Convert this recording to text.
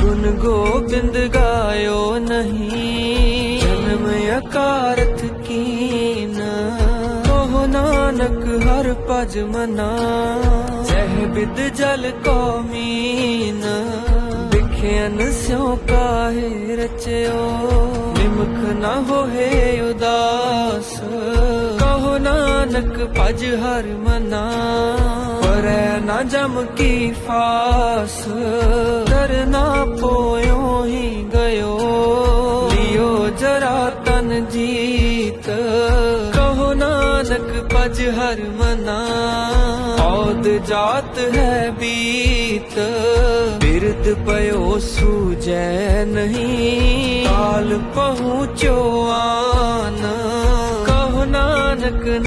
ਬਿੰਦ ਗਾਇਓ ਨਹੀਂ। ਜਨਮ ਅਕਾਰਥ ਕੀਨ। ਉਹ ਨਾਨਕ ਹਰ ਭਜ ਮਨਾ। ਸਹਿਬਿਦ ਜਲ ਕੋ ਮੀਨ। ਵਿਖਿਆਨ ਸਿਉ ਕਾਹੇ ਰਚਿਓ। ਨਿਮਖ ਨਾ ਹੋਏ ਉਦਾਸ। ਕਹੋ ਨਾਨਕ ਭਜ ਹਰ ਮਨਾ। ਪਰੈ ਨਾ ਜਮ ਕੀ ਫਾਸ। ਕਰਨਾ ਤਨ ਜੀਤ। ਕਹੋ ਨਾਨਕ ਪਜ ਹਰ ਮਨਾ। ਔਦ ਜਾਤ ਹੈ ਬੀਤ। ਬਿਰਦ ਪਇਓ ਸੂਜੈ ਨਹੀਂ। ਕਾਲ ਪਹੁੰਚੋ ਆਨ। ਕਹੋ ਨਾਨਕ